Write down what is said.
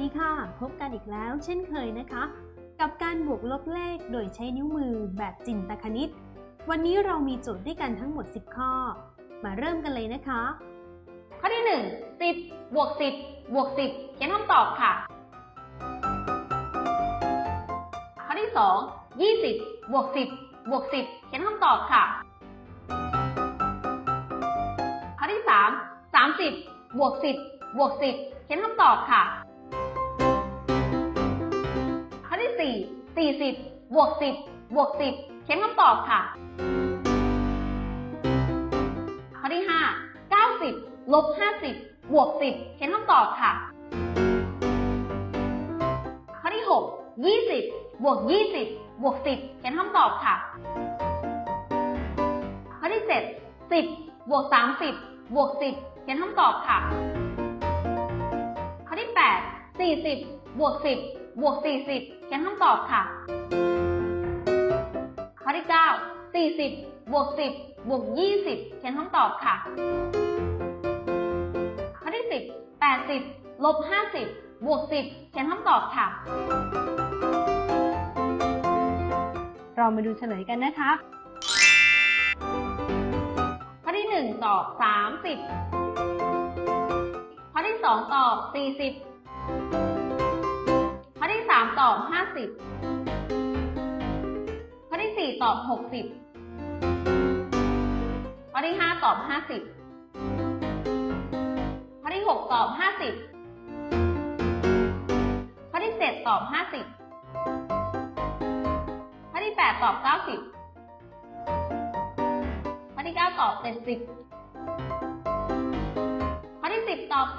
ดีค่ะ พบกันอีกแล้วเช่นเคยนะคะ กับการบวกลบเลขโดยใช้นิ้วมือแบบจินตคณิต วันนี้เรามีโจทย์ด้วยกันทั้งหมด 10 ข้อ มาเริ่มกันเลยนะคะ ข้อที่ 1 10บวก10บวก10เขียนคำตอบค่ะ ข้อที่ 2 20บวก10บวก10เขียนคำตอบค่ะ ข้อที่ 3 30บวก10บวก10เขียนคำตอบค่ะ 4 40บวก 10 บวก 10 เขียนคำตอบค่ะ ข้อที่ 5 90 ลบ 50 บวก 10 เขียนคำตอบค่ะ ข้อที่ 6 20 บวก 20 บวก 10 เขียนคำตอบค่ะ ข้อที่ 7 10 บวก 30 บวก 10 เขียนคำตอบค่ะ ข้อที่ 8 40 บวก 10 บวก 40 เขียนคำตอบค่ะ ข้อที่ 9 40 บวก 10 บวก 20 เขียนคำตอบค่ะ ข้อที่ 10 80 ลบ 50 บวก 10 เขียนคำตอบค่ะ เรามาดูเฉลยกันนะคะ ข้อที่ 1 ตอบ 30 ข้อที่ 2 ตอบ 40ข้อที่3ตอบ 50ข้อที่ 4 ตอบ 60ข้อที่ 5 ตอบ 50ข้อที่ 6 ตอบ 50ข้อที่ 7 ตอบ 50ข้อที่ 8 ตอบ 90ข้อที่ 9 ตอบ 70ข้อที่ 10 ตอบ 40